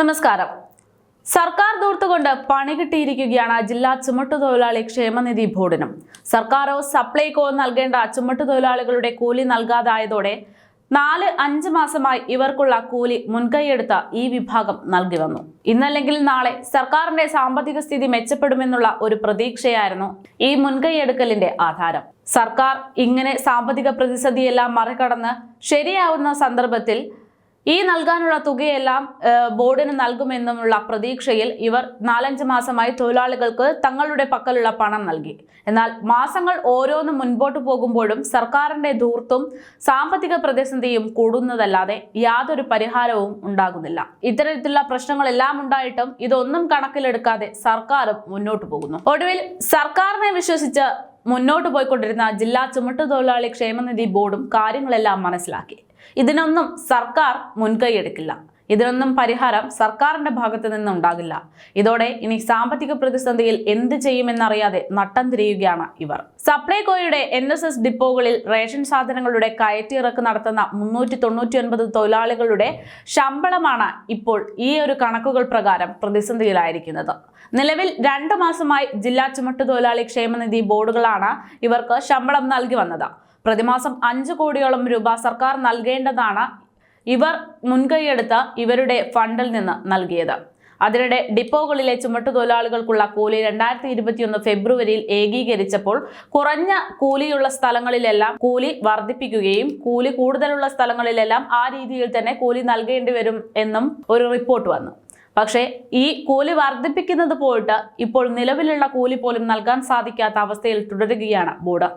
നമസ്കാരം. സർക്കാർ ദൂർത്തുകൊണ്ട് പണി കിട്ടിയിരിക്കുകയാണ് ജില്ലാ ചുമട്ടുതൊഴിലാളി ക്ഷേമനിധി ബോർഡിനും. സർക്കാരോ സപ്ലൈകോ നൽകേണ്ട ചുമട്ടുതൊഴിലാളികളുടെ കൂലി നൽകാതായതോടെ നാല് അഞ്ച് മാസമായി ഇവർക്കുള്ള കൂലി മുൻകൈയെടുത്ത ഈ വിഭാഗം നൽകി വന്നു. ഇന്നല്ലെങ്കിൽ നാളെ സർക്കാരിന്റെ സാമ്പത്തിക സ്ഥിതി മെച്ചപ്പെടുമെന്നുള്ള ഒരു പ്രതീക്ഷയായിരുന്നു ഈ മുൻകൈയെടുക്കലിന്റെ ആധാരം. സർക്കാർ ഇങ്ങനെ സാമ്പത്തിക പ്രതിസന്ധിയെല്ലാം മറികടന്ന് ശരിയാവുന്ന സന്ദർഭത്തിൽ ഈ നൽകാനുള്ള തുകയെല്ലാം ബോർഡിന് നൽകുമെന്നുമുള്ള പ്രതീക്ഷയിൽ ഇവർ നാലഞ്ച് മാസമായി തൊഴിലാളികൾക്ക് തങ്ങളുടെ പക്കലുള്ള പണം നൽകി. എന്നാൽ മാസങ്ങൾ ഓരോന്നും മുൻപോട്ട് പോകുമ്പോഴും സർക്കാരിന്റെ ധൂർത്തും സാമ്പത്തിക പ്രതിസന്ധിയും കൂടുന്നതല്ലാതെ യാതൊരു പരിഹാരവും ഉണ്ടാകുന്നില്ല. ഇത്തരത്തിലുള്ള പ്രശ്നങ്ങളെല്ലാം ഉണ്ടായിട്ടും ഇതൊന്നും കണക്കിലെടുക്കാതെ സർക്കാരും മുന്നോട്ട് പോകുന്നു. ഒടുവിൽ സർക്കാരിനെ വിശ്വസിച്ച് മുന്നോട്ട് പോയിക്കൊണ്ടിരുന്ന ജില്ലാ ചുമട്ടുതൊഴിലാളി ക്ഷേമനിധി ബോർഡും കാര്യങ്ങളെല്ലാം മനസ്സിലാക്കി. ഇതിനൊന്നും സർക്കാർ മുൻകൈയെടുക്കില്ല ഇതിനൊന്നും പരിഹാരം സർക്കാരിന്റെ ഭാഗത്ത് നിന്നുണ്ടാകില്ല. ഇതോടെ ഇനി സാമ്പത്തിക പ്രതിസന്ധിയിൽ എന്ത് ചെയ്യുമെന്നറിയാതെ നട്ടം തിരിയുകയാണ് ഇവർ. സപ്ലൈകോയുടെ എൻ എസ് എസ് ഡിപ്പോകളിൽ റേഷൻ സാധനങ്ങളുടെ കയറ്റിയിറക്ക് നടത്തുന്ന മുന്നൂറ്റി തൊണ്ണൂറ്റി ഒൻപത് തൊഴിലാളികളുടെ ശമ്പളമാണ് ഇപ്പോൾ ഈ ഒരു കണക്കുകൾ പ്രകാരം പ്രതിസന്ധിയിലായിരിക്കുന്നത്. നിലവിൽ രണ്ടു മാസമായി ജില്ലാ ചുമട്ടുതൊഴിലാളി ക്ഷേമനിധി ബോർഡുകളാണ് ഇവർക്ക് ശമ്പളം നൽകി വന്നത്. പ്രതിമാസം അഞ്ച് കോടിയോളം രൂപ സർക്കാർ നൽകേണ്ടതാണ് ഇവർ മുൻകൈയെടുത്ത് ഇവരുടെ ഫണ്ടിൽ നിന്ന് നൽകിയത്. അതിനിടെ ഡിപ്പോകളിലെ ചുമട്ടുതൊഴിലാളികൾക്കുള്ള കൂലി രണ്ടായിരത്തി ഇരുപത്തിയൊന്ന് ഫെബ്രുവരിയിൽ ഏകീകരിച്ചപ്പോൾ കുറഞ്ഞ കൂലിയുള്ള സ്ഥലങ്ങളിലെല്ലാം കൂലി വർദ്ധിപ്പിക്കുകയും കൂലി കൂടുതലുള്ള സ്ഥലങ്ങളിലെല്ലാം ആ രീതിയിൽ തന്നെ കൂലി നൽകേണ്ടി വരും എന്നും ഒരു റിപ്പോർട്ട് വന്നു. പക്ഷേ ഈ കൂലി വർദ്ധിപ്പിക്കുന്നത് പോയിട്ട് ഇപ്പോൾ നിലവിലുള്ള കൂലി പോലും നൽകാൻ സാധിക്കാത്ത അവസ്ഥയിൽ തുടരുകയാണ് ബോർഡ്.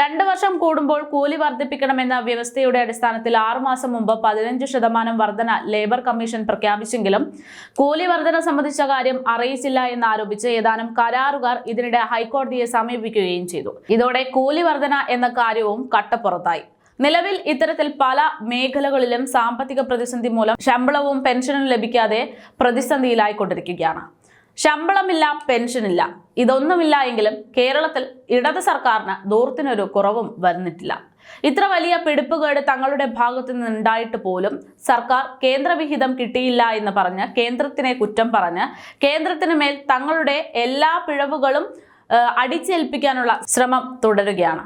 രണ്ട് വർഷം കൂടുമ്പോൾ കൂലി വർദ്ധിപ്പിക്കണമെന്ന വ്യവസ്ഥയുടെ അടിസ്ഥാനത്തിൽ ആറുമാസം മുമ്പ് പതിനഞ്ച് ശതമാനം വർധന ലേബർ കമ്മീഷൻ പ്രഖ്യാപിച്ചെങ്കിലും കൂലി വർധന സംബന്ധിച്ച കാര്യം അറിയിച്ചില്ല എന്നാരോപിച്ച് ഏതാനും കരാറുകാർ ഇതിനിടെ ഹൈക്കോടതിയെ സമീപിക്കുകയും ചെയ്തു. ഇതോടെ കൂലി വർധന എന്ന കാര്യവും കട്ടപ്പുറത്തായി. നിലവിൽ ഇത്തരത്തിൽ പല മേഖലകളിലും സാമ്പത്തിക പ്രതിസന്ധി മൂലം ശമ്പളവും പെൻഷനും ലഭിക്കാതെ പ്രതിസന്ധിയിലായിക്കൊണ്ടിരിക്കുകയാണ്. ശമ്പളമില്ല പെൻഷനില്ല. ഇതൊന്നുമില്ല എങ്കിലും കേരളത്തിൽ ഇടത് സർക്കാരിന് ദൂരത്തിനൊരു കുറവും വന്നിട്ടില്ല. ഇത്ര വലിയ പിടിപ്പുകേട് തങ്ങളുടെ ഭാഗത്തു നിന്നുണ്ടായിട്ട് പോലും സർക്കാർ കേന്ദ്രവിഹിതം കിട്ടിയില്ല എന്ന് പറഞ്ഞ് കേന്ദ്രത്തിനെ കുറ്റം പറഞ്ഞ് കേന്ദ്രത്തിന് മേൽ തങ്ങളുടെ എല്ലാ പിഴവുകളും അടിച്ചേൽപ്പിക്കാനുള്ള ശ്രമം തുടരുകയാണ്.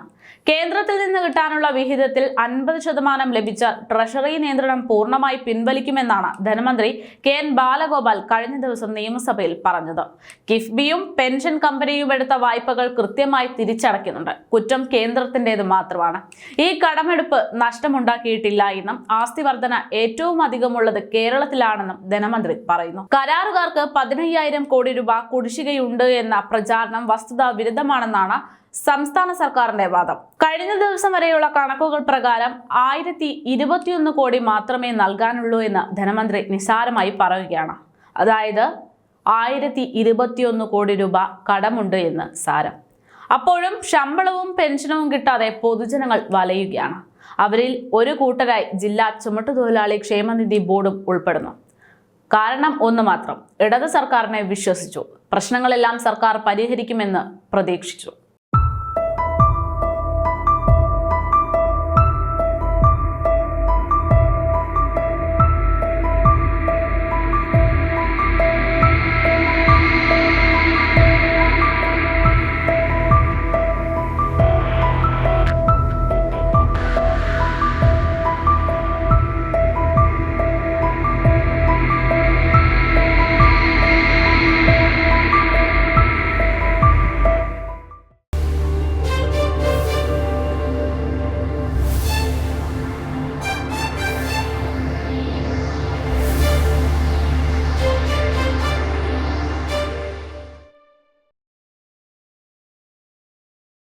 കേന്ദ്രത്തിൽ നിന്ന് കിട്ടാനുള്ള വിഹിതത്തിൽ അൻപത് ശതമാനം ലഭിച്ച ട്രഷറി നിയന്ത്രണം പൂർണമായി പിൻവലിക്കുമെന്നാണ് ധനമന്ത്രി കെ എൻ ബാലഗോപാൽ കഴിഞ്ഞ ദിവസം നിയമസഭയിൽ പറഞ്ഞത്. കിഫ്ബിയും പെൻഷൻ കമ്പനിയും എടുത്ത വായ്പകൾ കൃത്യമായി തിരിച്ചടയ്ക്കുന്നുണ്ട്. കുറ്റം കേന്ദ്രത്തിന്റെത് മാത്രമാണ്. ഈ കടമെടുപ്പ് നഷ്ടമുണ്ടാക്കിയിട്ടില്ല എന്നും ആസ്തി വർധന ഏറ്റവും അധികമുള്ളത് കേരളത്തിലാണെന്നും ധനമന്ത്രി പറയുന്നു. കരാറുകാർക്ക് പതിനയ്യായിരം കോടി രൂപ കുടിശ്ശികയുണ്ട് എന്ന പ്രചാരണം വസ്തുതാ വിരുദ്ധമാണെന്നാണ് സംസ്ഥാന സർക്കാരിന്റെ വാദം. കഴിഞ്ഞ ദിവസം വരെയുള്ള കണക്കുകൾ പ്രകാരം ആയിരത്തി ഇരുപത്തിയൊന്ന് കോടി മാത്രമേ നൽകാനുള്ളൂ എന്ന് ധനമന്ത്രി നിസാരമായി പറയുകയാണ്. അതായത് ആയിരത്തി ഇരുപത്തിയൊന്ന് കോടി രൂപ കടമുണ്ട് എന്ന് സാരം. അപ്പോഴും ശമ്പളവും പെൻഷനവും കിട്ടാതെ പൊതുജനങ്ങൾ വലയുകയാണ്. അവരിൽ ഒരു കൂട്ടരായി ജില്ലാ ചുമട്ടുതൊഴിലാളി ക്ഷേമനിധി ബോർഡും ഉൾപ്പെടുന്നു. കാരണം ഒന്ന് മാത്രം ഇടത് സർക്കാരിനെ വിശ്വസിച്ചു. പ്രശ്നങ്ങളെല്ലാം സർക്കാർ പരിഹരിക്കുമെന്ന് പ്രതീക്ഷിച്ചു.